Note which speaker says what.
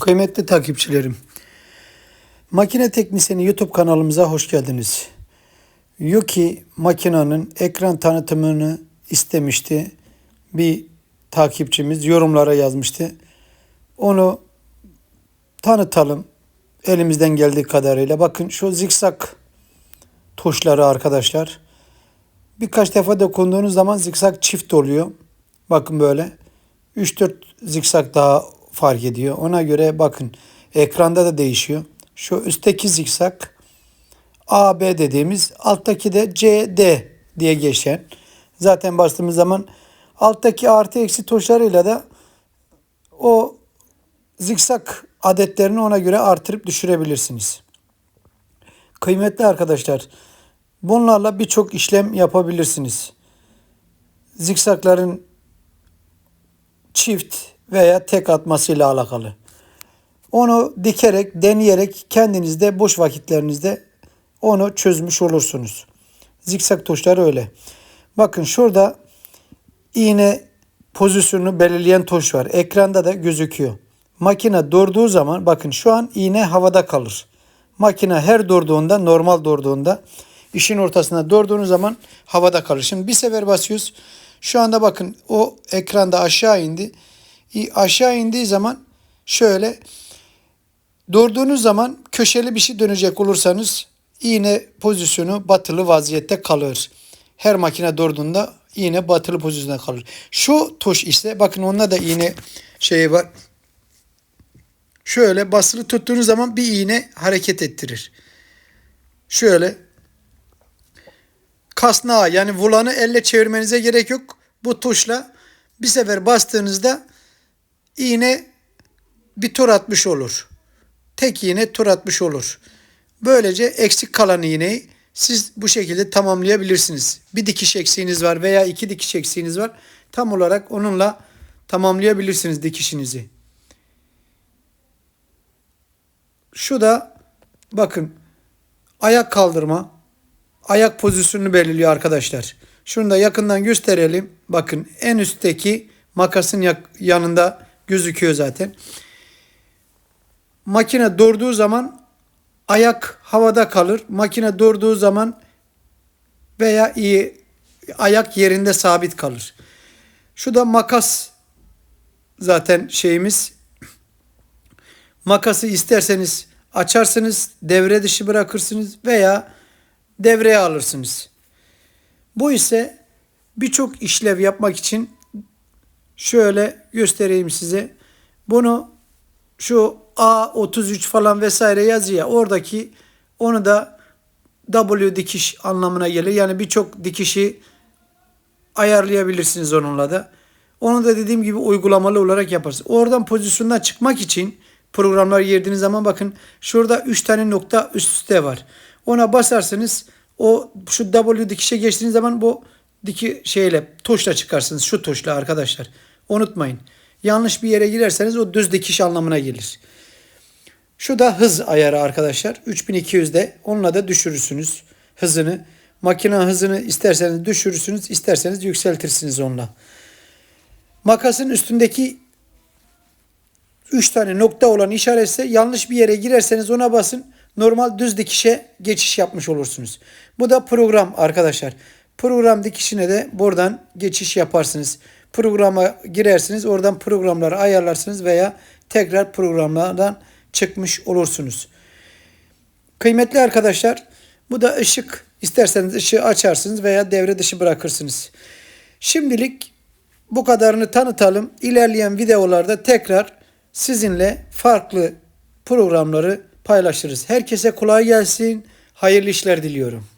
Speaker 1: Kıymetli takipçilerim, Makine Teknisyeni YouTube kanalımıza hoş geldiniz. Yuki makinanın ekran tanıtımını istemişti. Bir takipçimiz yorumlara yazmıştı. Onu tanıtalım elimizden geldiği kadarıyla. Bakın şu zikzak tuşları arkadaşlar. Birkaç defa dokunduğunuz zaman zikzak çift oluyor. Bakın böyle. 3-4 zikzak daha fark ediyor. Ona göre bakın ekranda da değişiyor. Şu üstteki zikzak AB dediğimiz alttaki de CD diye geçen. Zaten bastığımız zaman alttaki artı eksi tuşlarıyla da o zikzak adetlerini ona göre artırıp düşürebilirsiniz. Kıymetli arkadaşlar, bunlarla birçok işlem yapabilirsiniz. Zikzakların çift veya tek atmasıyla alakalı. Onu dikerek, deneyerek kendinizde boş vakitlerinizde onu çözmüş olursunuz. Zikzak tuşları öyle. Bakın şurada iğne pozisyonunu belirleyen tuş var. Ekranda da gözüküyor. Makine durduğu zaman bakın şu an iğne havada kalır. Makine her durduğunda normal durduğunda işin ortasında durduğunuz zaman havada kalır. Şimdi bir sefer basıyoruz. Şu anda bakın o ekranda aşağı indi. Aşağı indiği zaman şöyle durduğunuz zaman köşeli bir şey dönecek olursanız iğne pozisyonu batılı vaziyette kalır. Her makine durduğunda iğne batılı pozisyonda kalır. Şu tuş ise bakın onda da iğne şeyi var. Şöyle basılı tuttuğunuz zaman bir iğne hareket ettirir. Şöyle kasnağı yani volanı elle çevirmenize gerek yok. Bu tuşla bir sefer bastığınızda iğne bir tur atmış olur. Tek iğne tur atmış olur. Böylece eksik kalan iğneyi siz bu şekilde tamamlayabilirsiniz. Bir dikiş eksiğiniz var veya iki dikiş eksiğiniz var. Tam olarak onunla tamamlayabilirsiniz dikişinizi. Şu da bakın ayak kaldırma. Ayak pozisyonunu belirliyor arkadaşlar. Şunu da yakından gösterelim. Bakın en üstteki makasın yanında gözüküyor zaten. Makine durduğu zaman ayak havada kalır. Makine durduğu zaman veya iyi ayak yerinde sabit kalır. Şu da makas zaten şeyimiz. Makası isterseniz açarsınız, devre dışı bırakırsınız veya devreye alırsınız. Bu ise birçok işlev yapmak için şöyle göstereyim size. Bunu şu A33 falan vesaire yazıyor. Oradaki onu da W dikiş anlamına gelir. Yani birçok dikişi ayarlayabilirsiniz onunla da. Onu da dediğim gibi uygulamalı olarak yaparsınız. Oradan pozisyondan çıkmak için programlar girdiğiniz zaman bakın şurada 3 tane nokta üst üste var. Ona basarsanız o şu W dikişe geçtiğiniz zaman bu diki şeyle tuşla çıkarsınız. Şu tuşla arkadaşlar. Unutmayın. Yanlış bir yere girerseniz o düz dikiş anlamına gelir. Şu da hız ayarı arkadaşlar. 3200'de onunla da düşürürsünüz hızını. Makine hızını isterseniz düşürürsünüz, isterseniz yükseltirsiniz onunla. Makasın üstündeki 3 tane nokta olan işaretse yanlış bir yere girerseniz ona basın. Normal düz dikişe geçiş yapmış olursunuz. Bu da program arkadaşlar. Program dikişine de buradan geçiş yaparsınız. Programa girersiniz. Oradan programları ayarlarsınız veya tekrar programlardan çıkmış olursunuz. Kıymetli arkadaşlar bu da ışık. İsterseniz ışığı açarsınız veya devre dışı bırakırsınız. Şimdilik bu kadarını tanıtalım. İlerleyen videolarda tekrar sizinle farklı programları paylaşırız. Herkese kolay gelsin. Hayırlı işler diliyorum.